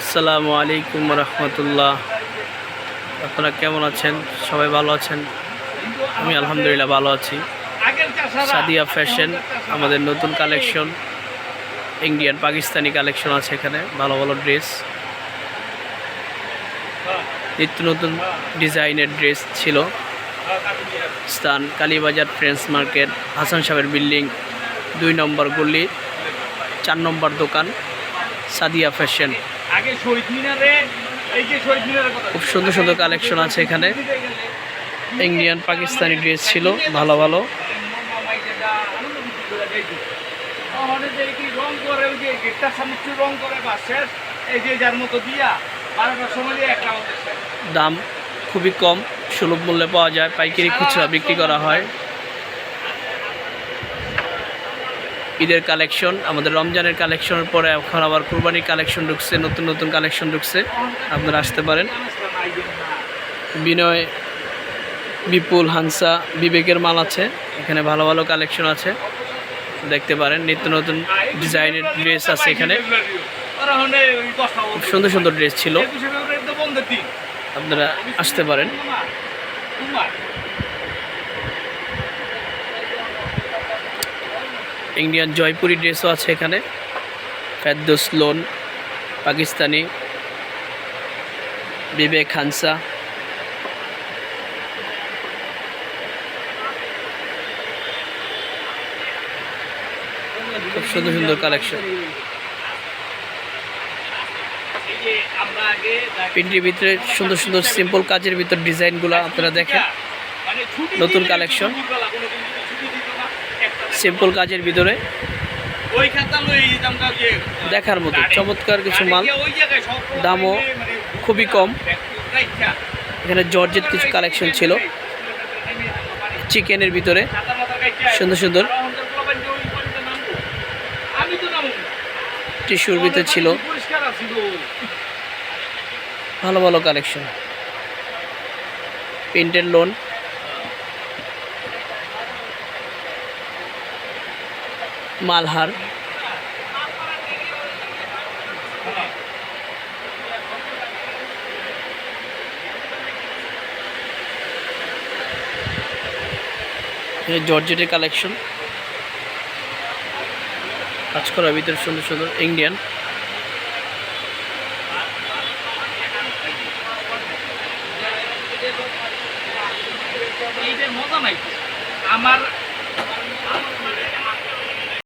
আসসালামু আলাইকুম রহমতুল্লাহ। আপনারা কেমন আছেন? সবাই ভালো আছেন? আমি আলহামদুলিল্লাহ ভালো আছি। সাদিয়া ফ্যাশন, আমাদের নতুন কালেকশন। ইন্ডিয়ান, পাকিস্তানি কালেকশন আছে এখানে, ভালো ভালো ড্রেস। নিত্য নতুন ডিজাইনের ড্রেস ছিল। স্থান কালীবাজার ফ্রেন্স মার্কেট, হাসান সাহেবের বিল্ডিং, দুই নম্বর গলি, চার নম্বর দোকান, সাদিয়া ফ্যাশন। খুব সুন্দর সুন্দর কালেকশন আছে এখানে। ইন্ডিয়ান পাকিস্তানি ড্রেস ছিল, ভালো ভালো। দাম খুবই কম, সুলভ মূল্যে পাওয়া যায়, পাইকারি খুচরা বিক্রি করা হয়। ঈদের কালেকশন, আমাদের রমজানের কালেকশনের পরে এখন আবার কুরবানির কালেকশন ঢুকছে, নতুন নতুন কালেকশন ঢুকছে। আপনারা আসতে পারেন। বিনয়, বিপুল, হানসা, বিবেকের মাল আছে। এখানে ভালো ভালো কালেকশন আছে। দেখতে পারেন, নিত্য নতুন ডিজাইনের ড্রেস আছে এখানে। খুব সুন্দর সুন্দর ড্রেস ছিল। আপনারা আসতে পারেন। ইন্ডিয়ান জয়পুরি ড্রেসও আছে এখানে। ফেরদোস লোন, পাকিস্তানি। বিবেক হানসা খুব সুন্দর সুন্দর কালেকশন প্রিন্টের ভিতরে সুন্দর সুন্দর সিম্পল কাজের ভিতর ডিজাইনগুলো আপনারা দেখেন। নতুন কালেকশন। সিম্পল কাজের ভিতরে। দেখার মতো চমৎকার কিছু মাল। দামও মানে খুবই কম। এখানে জর্জেট কিছু কালেকশন ছিল। চিকেনের ভিতরে। সুন্দর সুন্দর। টিস্যুর ভিতরে ছিল। ভালো ভালো কালেকশন প্রিন্টের লোন মালহার। জর্জেটের কালেকশন কাজ করার ভিতরে সুন্দর সুন্দর ইন্ডিয়ান আমার